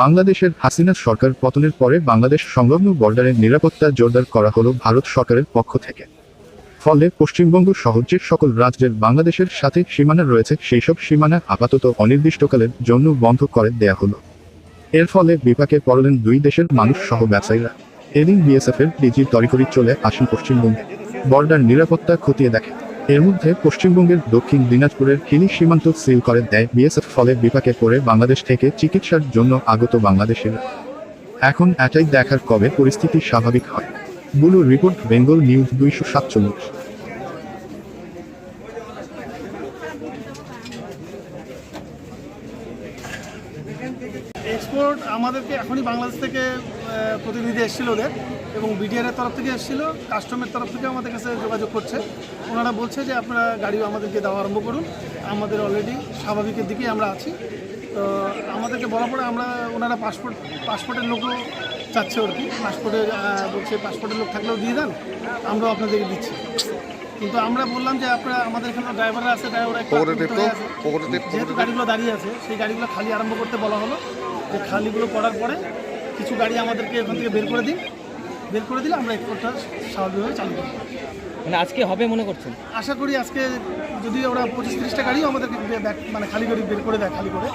বাংলাদেশের হাসিনা সরকার পতনের পরে বাংলাদেশ সংলগ্ন বর্ডারের নিরাপত্তা জোরদার করা হল ভারত সরকারের পক্ষ থেকে। ফলে পশ্চিমবঙ্গ সহ যে সকল রাজ্যের বাংলাদেশের সাথে সীমানা রয়েছে, সেই সব সীমানা আপাতত অনির্দিষ্টকালের জন্য বন্ধ করে দেয়া হলো। এর ফলে বিপাকে পড়লেন দুই দেশের মানুষ সহ ব্যবসায়ীরা। এদিন বিএসএফ এর ডিজি তরিকরি চলে আসেন পশ্চিমবঙ্গে। বর্ডার নিরাপত্তা খতিয়ে দেখে এর মধ্যে পশ্চিমবঙ্গের দক্ষিণ দিনাজপুরের হিলি সীমান্ত সিল করে দেয় বিএসএফ ফলে বিপাকে পড়ে বাংলাদেশ থেকে চিকিৎসার জন্য আগত বাংলাদেশিরা। এখন এটাই দেখার কবে পরিস্থিতি স্বাভাবিক হয়। বুলু রিপোর্ট, বেঙ্গল নিউজ দুইশো সাতচল্লিশ। এক্সপোর্ট আমাদেরকে এখনই বাংলাদেশ থেকে প্রতিনিধি এসেছিল ওদের এবং বিডিআর এর তরফ থেকে এসেছিল কাস্টমের তরফ থেকে আমাদের কাছে যোগাযোগ করছে। ওনারা বলছে যে আপনারা গাড়িও আমাদেরকে দেওয়া আরম্ভ করুন। আমাদের অলরেডি স্বাভাবিকের দিকেই আমরা আছি। তো আমাদেরকে বলা পরে আমরা, ওনারা পাসপোর্ট পাসপোর্টের লোকও চাচ্ছে আর কি। পাসপোর্টের বলছে পাসপোর্টের লোক থাকলেও দিয়ে দেন, আমরাও আপনাদেরকে দিচ্ছি। কিন্তু আমরা বললাম যে আপনারা আমাদের এখানে ড্রাইভাররা আছে যেহেতু গাড়িগুলো দাঁড়িয়ে আছে সেই গাড়িগুলো খালি আরম্ভ করতে বলা হলো। যে খালিগুলো করার পরে কিছু গাড়ি আমাদেরকে এখান থেকে বের করে দিন। বের করে দিলে আমরা এক্সপোর্টটা স্বাভাবিকভাবে চালু করব। মানে আজকে হবে মনে করছেন? আশা করি আজকে যদি ওরা পঁচিশ তিরিশটা গাড়িও আমাদেরকে ব্যাক মানে খালি গাড়ি বের করে দেয় খালি করে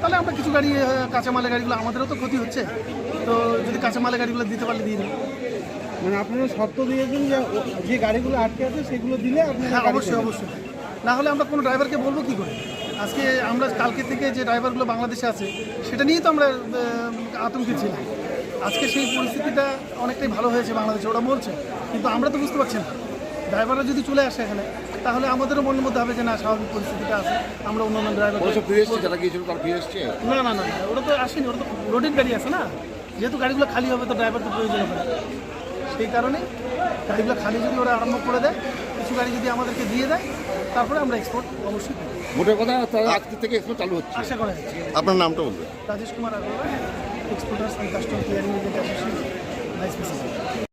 তাহলে আমরা কিছু গাড়ি কাঁচামালের গাড়িগুলো আমাদেরও তো ক্ষতি হচ্ছে। তো যদি কাঁচামালের গাড়িগুলো দিতে পারলে দিয়ে দিন। মানে আপনারা শর্ত দিয়েছেন যে ও- যে গাড়িগুলো আটকে আছে সেগুলো দিলে আপনারা হ্যাঁ অবশ্যই অবশ্যই। না হলে আমরা কোনো ড্রাইভারকে বলব কি করে? আজকে আমরা কালকে থেকে যে ড্রাইভারগুলো বাংলাদেশে আছে সেটা নিয়েই তো আমরা আহ, আতঙ্কিত ছিলাম। আজকে সেই পরিস্থিতিটা অনেকটাই ভালো হয়েছে বাংলাদেশে ওরা বলছে। কিন্তু আমরা তো বুঝতে পারছি না। ড্রাইভাররা যদি চলে আসে এখানে তাহলে আমাদেরও মনের মধ্যে হবে যে না স্বাভাবিক পরিস্থিতিটা আছে আমরা অন্য অন্য ড্রাইভার না না না, ওরা তো আসেনি ওরা তো রোডের গাড়ি আছে না। যেহেতু গাড়িগুলো খালি হবে তো ড্রাইভার তো প্রয়োজন হবে সেই কারণে গাড়িগুলো খালি যদি ওরা আরম্ভ করে দেয় কিছু গাড়ি যদি আমাদেরকে দিয়ে দেয় তারপরে আমরা এক্সপোর্ট অবশ্যই। মোটের কথা তারা আজকে থেকে এক্সপোর্ট চালু হচ্ছে। আশা করা যাচ্ছে। আপনার নামটা বলবেন। Rajesh Kumar Agarwal exporters and customer clearing agent association vice president